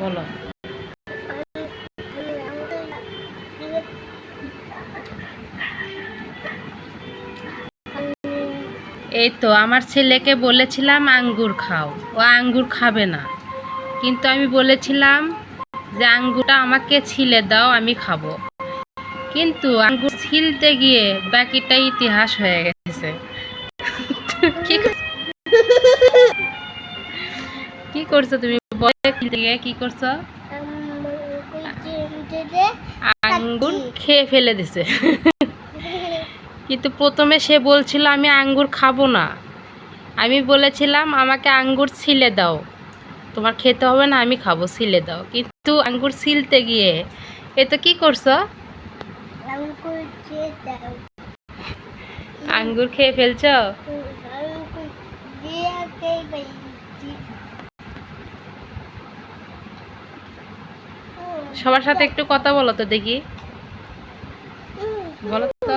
বলো। এই তো, আমার ছেলেকে বলেছিলাম আঙ্গুর খাও। ও আঙ্গুর খাবে না। কিন্তু আমি বলেছিলাম যে আঙ্গুরটা আমাকে ছিলে দাও, আমি খাব। কিন্তু আঙ্গুর ছিলতে গিয়ে বাকিটা ইতিহাস হয়ে গেছে। কি কর- করছ তুমি? ছিলতে গিয়ে কি করছ? আঙ্গুর খেয়ে ফেলে দিছে। কিন্তু প্রথমে সে বলছিল, আমি আঙ্গুর খাব না। আমি বলেছিলাম, আমাকে আঙ্গুর ছিলে দাও। তোমার খেতে হবে না, আমি খাব, ছিলে দাও। কিন্তু আঙ্গুর ছিলতে গিয়ে, এ তো কি করছ? আঙ্গুর খেয়ে ফেলছো? সবার সাথে একটু কথা বলো তো দেখি। বলো তো।